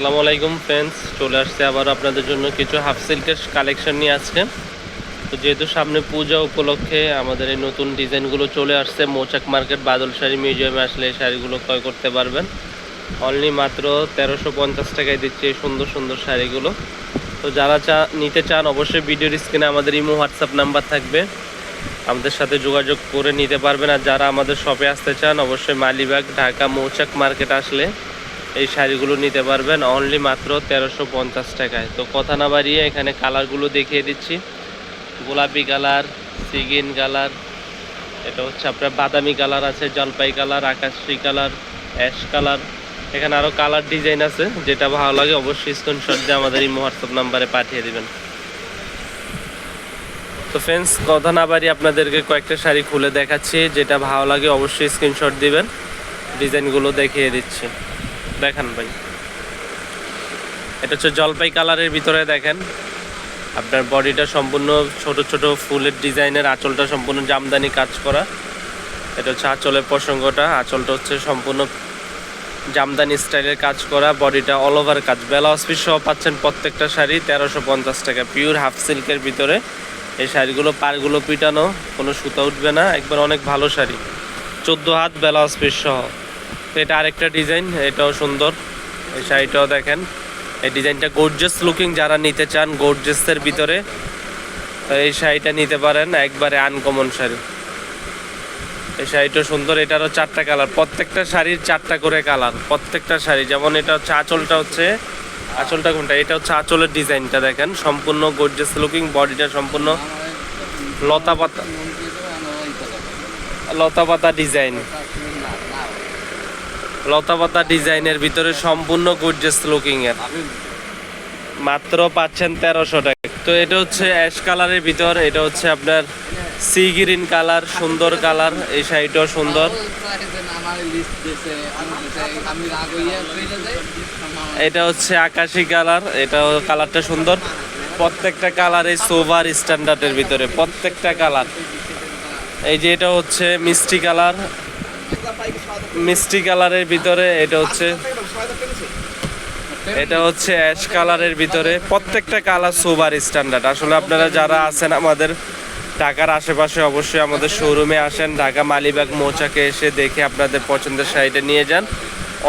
আসসালামু আলাইকুম ফ্রেন্ডস চলে আসছে আবার আপনাদের জন্য কিছু হাফ সিল্কের কালেকশন নিয়ে আজকে। তো যেহেতু সামনে পূজা উপলক্ষে আমাদের এই নতুন ডিজাইনগুলো চলে আসছে, মৌচাক মার্কেট বাদল শাড়ি মিউজিয়ামে আসলে এই শাড়িগুলো ক্রয় করতে পারবেন। অনলি মাত্র তেরোশো পঞ্চাশ টাকায় দিচ্ছে এই সুন্দর সুন্দর শাড়িগুলো। তো যারা চা, নিতে চান অবশ্যই ভিডিওর স্ক্রিনে আমাদের ইমো হোয়াটসঅ্যাপ নাম্বার থাকবে। আমাদের সাথে যোগাযোগ করে নিতে পারবেন। আর যারা আমাদের শপে আসতে চান, অবশ্যই মালিবাগ, ঢাকা মৌচাক মার্কেট আসলে এই শাড়িগুলো নিতে পারবেন অনলি মাত্র তেরোশো পঞ্চাশ টাকায়। তো কথা না বাড়িয়ে এখানে কালারগুলো দেখিয়ে দিচ্ছি। গোলাপি কালার, সিগিন কালার, এটা হচ্ছে আপনার বাদামি কালার আছে, জলপাই কালার, আকাশি কালার, অ্যাশ কালার। এখানে আরও কালার ডিজাইন আছে, যেটা ভালো লাগে অবশ্যই স্ক্রিনশট দিয়ে আমাদের এই হোয়াটসঅ্যাপ নাম্বারে পাঠিয়ে দেবেন। তো ফ্রেন্ডস কথা না বাড়ি আপনাদেরকে কয়েকটা শাড়ি খুলে দেখাচ্ছি, যেটা ভালো লাগে অবশ্যই স্ক্রিনশট দিবেন। ডিজাইনগুলো দেখিয়ে দিচ্ছি। দেখান ভাই। এটা হচ্ছে জলপাই কালারের ভিতরে দেখেন। আপনার বডিটা সম্পূর্ণ ছোট ছোট ফুলের ডিজাইনের, আঁচলটা সম্পূর্ণ জামদানি কাজ করা। এটা হচ্ছে আঁচলের প্রসঙ্গটা। আঁচলটা হচ্ছে সম্পূর্ণ জামদানি স্টাইলের কাজ করা। বডিটা অল ওভার কাজ। বেলা পিস সহ পাচ্ছেন প্রত্যেকটা শাড়ি তেরোশো পঞ্চাশ টাকা। পিওর হাফ সিল্কের ভিতরে এই শাড়িগুলো পারগুলো পিটানো, কোনো সুতা উঠবে না। একবার অনেক ভালো শাড়ি। চোদ্দ হাত বেলা পিস সহ। এটা আরেকটা ডিজাইন, এটাও সুন্দর। এই শাড়িটাও দেখেন। এই ডিজাইনটা গোর্জেস লুকিং যারা নিতে চান গোর্জেসের ভিতরে এই শাড়িটা নিতে পারেন, একবারে আনকমন শাড়ি। এই শাড়িটা সুন্দর, এটারও চারটা কালার প্রত্যেকটা শাড়ির চারটা করে কালার প্রত্যেকটা শাড়ি। যেমন এটা হচ্ছে আঁচলটা হচ্ছে, আঁচলটা কোনটা? এটা হচ্ছে আঁচলের ডিজাইনটা দেখেন। সম্পূর্ণ গোর্জেস লুকিং বডিটা সম্পূর্ণ লতা পাতা লতা পাতা ডিজাইন। লতা পাতা ডিজাইনের ভিতরে সম্পূর্ণ গোর্জেস লুকিং এর। মাত্র পাচ্ছেন তেরোশো টাকা। তো এটা হচ্ছে অ্যাশ কালারের ভিতর, এটা হচ্ছে আপনার সি গ্রিন কালার সুন্দর কালার এই শাড়িটাও সুন্দর। এটা হচ্ছে আকাশি কালার এটা কালারটা সুন্দর। প্রত্যেকটা কালার এই সোভার স্ট্যান্ডার্ডের ভিতরে, প্রত্যেকটা কালার এই যে এটা হচ্ছে মিষ্টি কালার মিষ্টি কালারের ভিতরে এটা হচ্ছে এটা হচ্ছে অ্যাশ কালারের ভিতরে। প্রত্যেকটা কালার সুপার স্ট্যান্ডার্ড। আসলে আপনারা যারা আছেন আমাদের ঢাকার আশেপাশে, অবশ্যই আমাদের শোরুমে আসেন। ঢাকা মালিবাগ মোচাকে এসে দেখে আপনাদের পছন্দের শাড়িটা নিয়ে যান।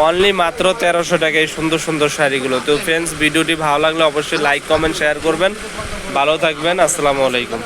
অনলি মাত্র তেরোশো টাকায় সুন্দর সুন্দর শাড়িগুলো। তো ফ্রেন্ডস ভিডিওটি ভালো লাগলে অবশ্যই লাইক কমেন্ট শেয়ার করবেন। ভালো থাকবেন। আসসালামু আলাইকুম।